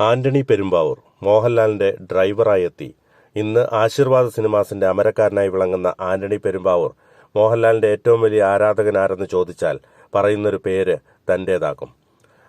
ആന്റണി പെരുമ്പാവൂർ മോഹൻലാലിന്റെ ഡ്രൈവറായി എത്തി ഇന്ന് ആശീർവാദ സിനിമാസിന്റെ അമരക്കാരനായി വിളങ്ങുന്ന ആന്റണി പെരുമ്പാവൂർ മോഹൻലാലിന്റെ ഏറ്റവും വലിയ ആരാധകനാരെന്ന് ചോദിച്ചാൽ പറയുന്നൊരു പേര് തന്റേതാകും.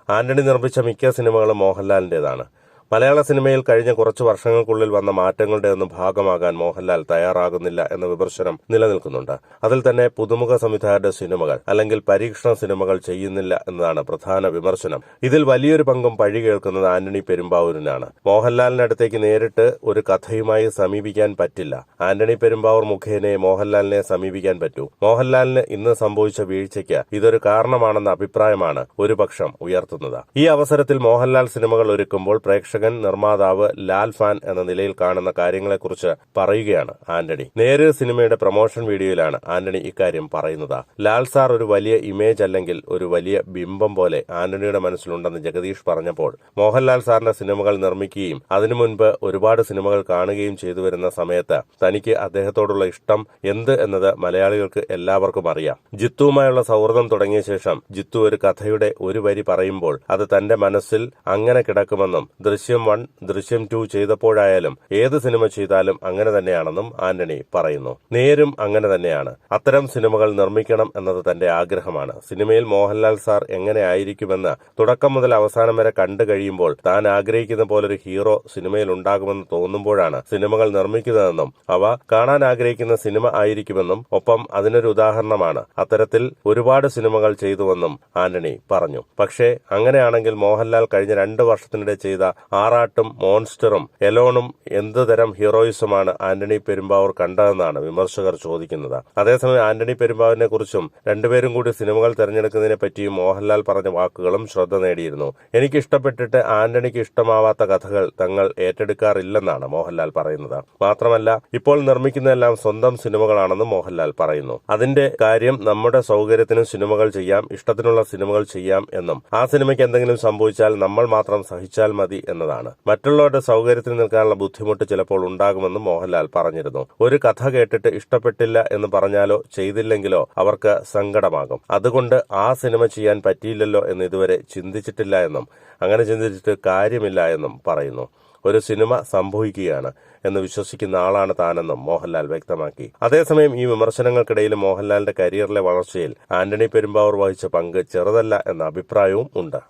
ആന്റണി നിർമ്മിച്ച മിക്ക സിനിമകളും മോഹൻലാലിന്റേതാണ്. മലയാള സിനിമയിൽ കഴിഞ്ഞ കുറച്ചു വർഷങ്ങൾക്കുള്ളിൽ വന്ന മാറ്റങ്ങളുടെ ഒന്നും ഭാഗമാകാൻ മോഹൻലാൽ തയ്യാറാകുന്നില്ല എന്ന വിമർശനം നിലനിൽക്കുന്നുണ്ട്. അതിൽ തന്നെ പുതുമുഖ സംവിധായകരുടെ സിനിമകൾ അല്ലെങ്കിൽ പരീക്ഷണ സിനിമകൾ ചെയ്യുന്നില്ല എന്നതാണ് പ്രധാന വിമർശനം. ഇതിൽ വലിയൊരു പങ്കും പഴി കേൾക്കുന്നത് ആന്റണി പെരുമ്പാവൂരിനാണ്. മോഹൻലാലിനടുത്തേക്ക് നേരിട്ട് ഒരു കഥയുമായി സമീപിക്കാൻ പറ്റില്ല. ആന്റണി പെരുമ്പാവൂർ മുഖേനെ മോഹൻലാലിനെ സമീപിക്കാൻ പറ്റൂ. മോഹൻലാലിന് ഇന്ന് സംഭവിച്ച വീഴ്ചയ്ക്ക് ഇതൊരു കാരണമാണെന്ന അഭിപ്രായമാണ് ഒരുപക്ഷം ഉയർത്തുന്നത്. ഈ അവസരത്തിൽ മോഹൻലാൽ സിനിമകൾ ഒരുക്കുമ്പോൾ പ്രേക്ഷകൻ നിർമ്മാതാവ് ലാൽ ഫാൻ എന്ന നിലയിൽ കാണുന്ന കാര്യങ്ങളെക്കുറിച്ച് പറയുകയാണ് ആന്റണി. നേര് സിനിമയുടെ പ്രൊമോഷൻ വീഡിയോയിലാണ് ആന്റണി ഇക്കാര്യം പറയുന്നത്. ലാൽ സാർ ഒരു വലിയ ഇമേജ് അല്ലെങ്കിൽ ഒരു വലിയ ബിംബം പോലെ ആന്റണിയുടെ മനസ്സിലുണ്ടെന്ന് ജഗദീഷ് പറഞ്ഞപ്പോൾ മോഹൻലാൽ സാറിന്റെ സിനിമകൾ നിർമ്മിക്കുകയും അതിനു മുൻപ് ഒരുപാട് സിനിമകൾ കാണുകയും ചെയ്തു വരുന്ന സമയത്ത് തനിക്ക് അദ്ദേഹത്തോടുള്ള ഇഷ്ടം എന്ത് എന്നത് മലയാളികൾക്ക് എല്ലാവർക്കും അറിയാം. ജിത്തുവുമായുള്ള സൗഹൃദം തുടങ്ങിയ ശേഷം ജിത്തു ഒരു കഥയുടെ ഒരു വരി പറയുമ്പോൾ അത് തന്റെ മനസ്സിൽ അങ്ങനെ കിടക്കുമെന്നും ദൃശ്യം വൺ ദൃശ്യം ടു ചെയ്തപ്പോഴായാലും ഏത് സിനിമ ചെയ്താലും അങ്ങനെ തന്നെയാണെന്നും ആന്റണി പറയുന്നു. നേരും അങ്ങനെ തന്നെയാണ്. അത്തരം സിനിമകൾ നിർമ്മിക്കണം എന്നത് തന്റെ ആഗ്രഹമാണ്. സിനിമയിൽ മോഹൻലാൽ സാർ എങ്ങനെ ആയിരിക്കുമെന്ന് തുടക്കം മുതൽ അവസാനം വരെ കണ്ടു കഴിയുമ്പോൾ താൻ ആഗ്രഹിക്കുന്ന പോലൊരു ഹീറോ സിനിമയിൽ ഉണ്ടാകുമെന്ന് തോന്നുമ്പോഴാണ് സിനിമകൾ നിർമ്മിക്കുന്നതെന്നും അവ കാണാൻ ആഗ്രഹിക്കുന്ന സിനിമ ആയിരിക്കുമെന്നും ഒപ്പം അതിനൊരു ഉദാഹരണമാണ്. അത്തരത്തിൽ ഒരുപാട് സിനിമകൾ ചെയ്തുവെന്നും ആന്റണി പറഞ്ഞു. പക്ഷേ അങ്ങനെയാണെങ്കിൽ മോഹൻലാൽ കഴിഞ്ഞ രണ്ട് വർഷത്തിനിടെ ചെയ്ത ആറാട്ടും മോൺസ്റ്ററും എലോണും എന്ത് തരം ഹീറോയിസമാണ് ആന്റണി പെരുമ്പാവൂർ കണ്ടതെന്നാണ് വിമർശകർ ചോദിക്കുന്നത്. അതേസമയം ആന്റണി പെരുമ്പാവൂരിനെ കുറിച്ചും രണ്ടുപേരും കൂടി സിനിമകൾ തെരഞ്ഞെടുക്കുന്നതിനെ പറ്റിയും മോഹൻലാൽ പറഞ്ഞ വാക്കുകളും ശ്രദ്ധ നേടിയിരുന്നു. എനിക്ക് ഇഷ്ടപ്പെട്ടിട്ട് ആന്റണിക്ക് ഇഷ്ടമാവാത്ത കഥകൾ തങ്ങൾ ഏറ്റെടുക്കാറില്ലെന്നാണ് മോഹൻലാൽ പറയുന്നത്. മാത്രമല്ല ഇപ്പോൾ നിർമ്മിക്കുന്നതെല്ലാം സ്വന്തം സിനിമകളാണെന്നും മോഹൻലാൽ പറയുന്നു. അതിന്റെ കാര്യം നമ്മുടെ സൗകര്യത്തിനും സിനിമകൾ ചെയ്യാം ഇഷ്ടത്തിനുള്ള സിനിമകൾ ചെയ്യാം എന്നും ആ സിനിമയ്ക്ക് എന്തെങ്കിലും സംഭവിച്ചാൽ നമ്മൾ മാത്രം സഹിച്ചാൽ മതി എന്നതാണ് മറ്റുള്ളവരുടെ സൗകര്യത്തിൽ നിൽക്കാനുള്ള ബുദ്ധിമുട്ട് ചിലപ്പോൾ ഉണ്ടാകുമെന്നും മോഹൻലാൽ പറഞ്ഞിരുന്നു. ഒരു കഥ കേട്ടിട്ട് ഇഷ്ടപ്പെട്ടില്ല എന്ന് പറഞ്ഞാലോ ചെയ്തില്ലെങ്കിലോ അവർക്ക് സങ്കടമാകും. അതുകൊണ്ട് ആ സിനിമ ചെയ്യാൻ പറ്റിയില്ലല്ലോ എന്ന് ഇതുവരെ ചിന്തിച്ചിട്ടില്ല എന്നും അങ്ങനെ ചിന്തിച്ചിട്ട് കാര്യമില്ല എന്നും പറയുന്നു. ഒരു സിനിമ സംഭവിക്കുകയാണ് എന്ന് വിശ്വസിക്കുന്ന ആളാണ് താനെന്നും മോഹൻലാൽ വ്യക്തമാക്കി. അതേസമയം ഈ വിമർശനങ്ങൾക്കിടയിൽ മോഹൻലാലിന്റെ കരിയറിലെ വളർച്ചയിൽ ആന്റണി പെരുമ്പാവൂർ വഹിച്ച പങ്ക് ചെറുതല്ല എന്ന അഭിപ്രായവും ഉണ്ട്.